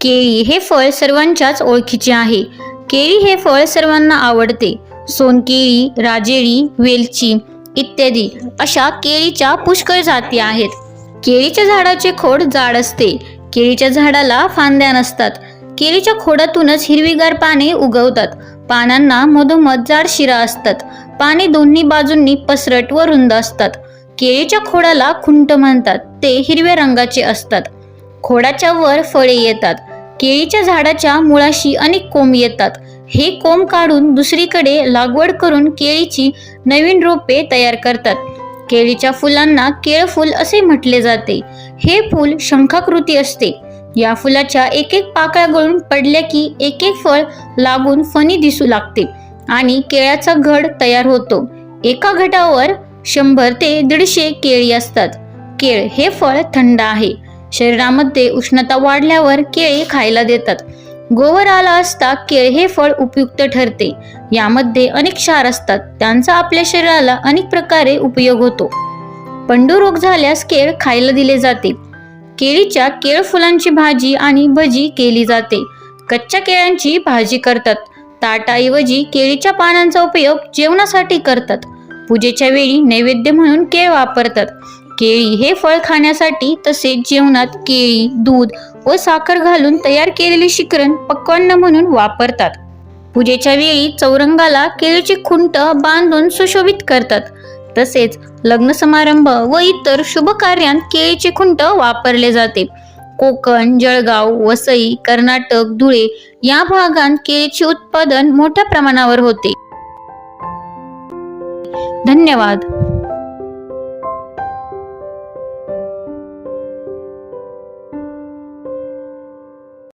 केळी हे फळ सर्वांच्याच ओळखीचे आहे. केळी हे फळ सर्वांना आवडते. सोनकेळी राजेळी वेलची इत्यादी अशा केळीच्या पुष्कळ जाती आहेत. केळीच्या झाडाचे खोड जाड असते. केळीच्या झाडाला फांद्या नसतात. केळीच्या खोडातूनच हिरवीगार पाने उगवतात. पानांना मधोमध जाड शिरा असतात. पाने दोन्ही बाजूंनी पसरट व रुंद असतात. केळीच्या खोडाला खुंट म्हणतात. ते हिरव्या रंगाचे असतात. खोडाच्या वर फळे येतात. केळीच्या झाडाच्या मुळाशी अनेक कोंब येतात. हे कोंब काढून दुसरीकडे लागवड करून केळीची नवीन रोपे तयार करतात. केळीच्या फुलांना केळफूल असे म्हटले जाते. हे फूल शंखाकृती असते. या फुलाच्या एक एक पाकळ्या गळून पडल्या की एक एक फळ लागून फणी दिसू लागते आणि केळ्याचा घड तयार होतो. एका घटावर शंभर ते दीडशे केळी असतात. केळ हे फळ थंड आहे. शरीरामध्ये उष्णता वाढल्यावर केळी खायला देतात. गोवर आला असता केळ हे फळ उपयुक्त ठरते. यामध्ये अनेक क्षार असतात. त्यांचा आपल्या शरीराला अनेक प्रकारे उपयोग होतो. पंडू रोग झाल्यास केळ खायला दिले जाते. केळीच्या केळ फुलांची भाजी आणि भजी केली जाते. कच्च्या केळ्यांची भाजी करतात. ताटाऐवजी केळीच्या पानांचा उपयोग जेवणासाठी करतात. पूजेच्या वेळी नैवेद्य म्हणून केळ वापरतात. केळी हे फळ खाण्यासाठी तसेच जेवणात केळी दूध व साखर घालून तयार केलेले शिकरण पक्वान्न म्हणून वापरतात. पूजेच्या वेळी चौरंगाला केळीची खुंट बांधून सुशोभित करतात. तसेच लग्न समारंभ व इतर शुभ कार्यात केळीचे खुंट वापरले जाते. कोकण जळगाव वसई कर्नाटक धुळे या भागात केळीचे उत्पादन मोठ्या प्रमाणावर होते. धन्यवाद.